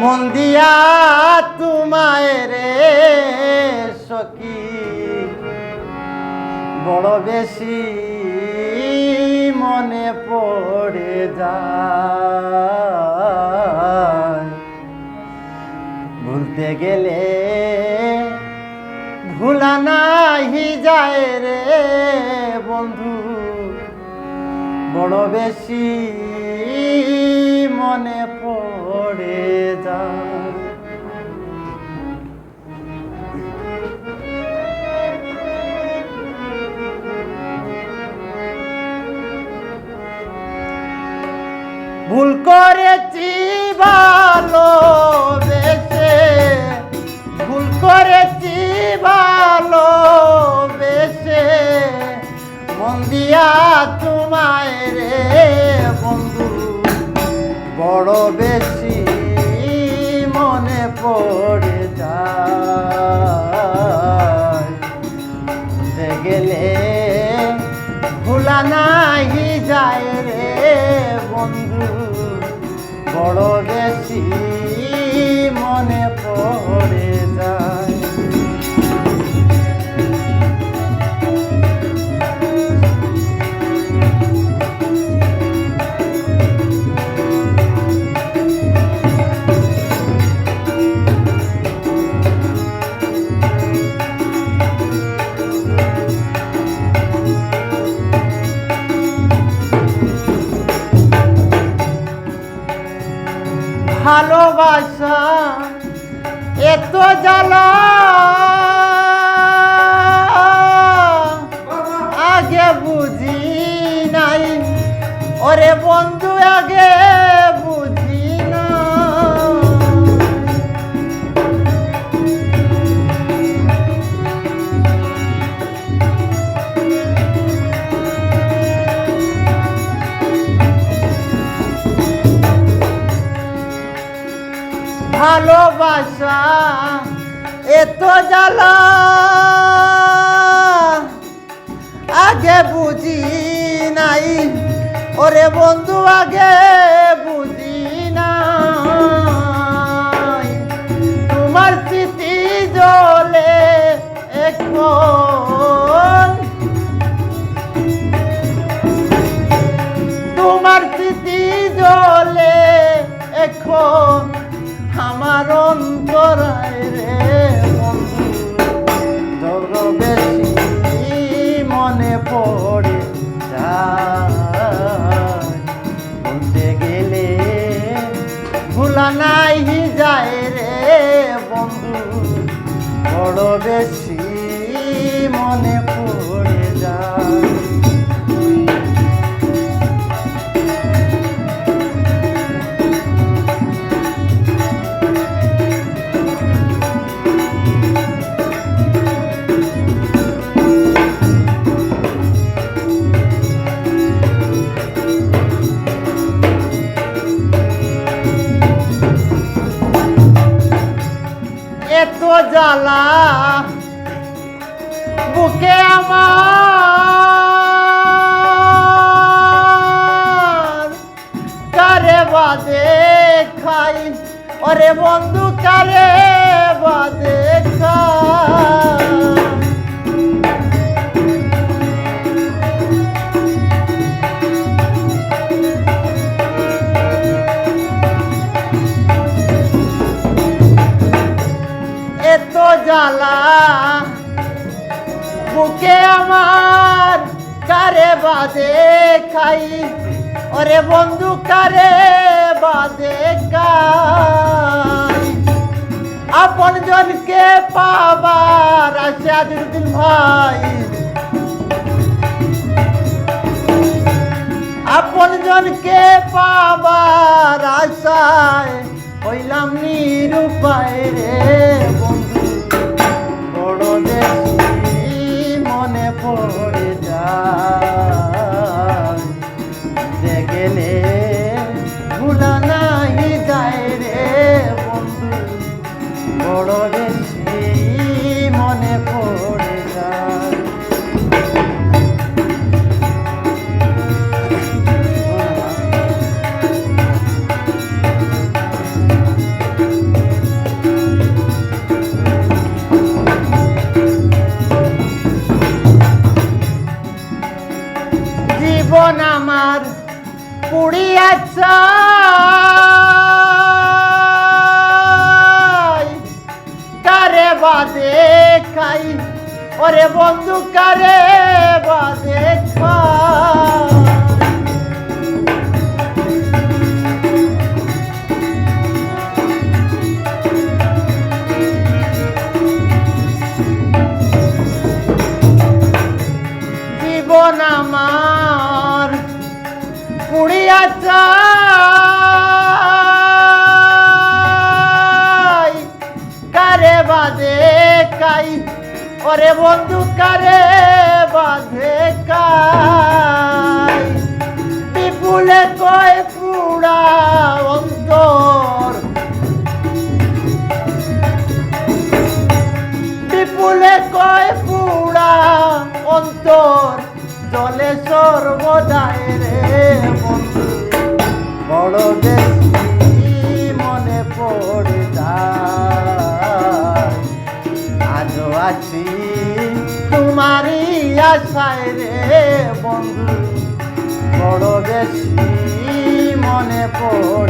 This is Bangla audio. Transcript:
মন দিয়া তোমায় রে সখী। বড় বেশি মনে পড়ে যায়। ভুলতে গেলে ভুলা নাহি যায় রে বন্ধু। বড় বেশি মনে পড়ে যায়। ভুল করেছি ভালো বেশে ভুল করেছি ভালো বেশে মন দিয়া বড় বেশি মনে পড়ে যায়। গেলে ভুলা নাই যায় রে বন্ধু, বড় বেশি মনে পড়ে যায়। ভালোবাসা এত জ্বালা। আগে বুঝি নাই ওরে বন্ধু আগে বুঝি ভালোবাসা এত জ্বালা। আগে বুঝি নাই ওরে বন্ধু আগে নাই যায় রে বন্ধু বড় বেশি জ্বালা বুকে আমার। কারে বাদে খাই? ওরে বন্ধু কারে বাদে খাই? বুকে আমার? কারে বাদে খাই? ওরে বন্ধু, কারে বাদে খাই? আপন জনকে পাবার আশা দিন ভাই আপন জনকে পাবার আশায় হইলাম নিরুপায় রে। জীবন আমার পুড়িয়াছ। তারে বাদে খাই? ওরে বন্ধু কারে বা কাই ওরে বন্ধু, কারে বাদে কাই? বিপুলে কয় পুরা অন্তর। বিপুলে কয় পুরা অন্তর। জলে সর্বদায় রে বন্ধু। বড় বেশি আশায় রে বন্ধু বড় বেশি মনে পড়ে। যায়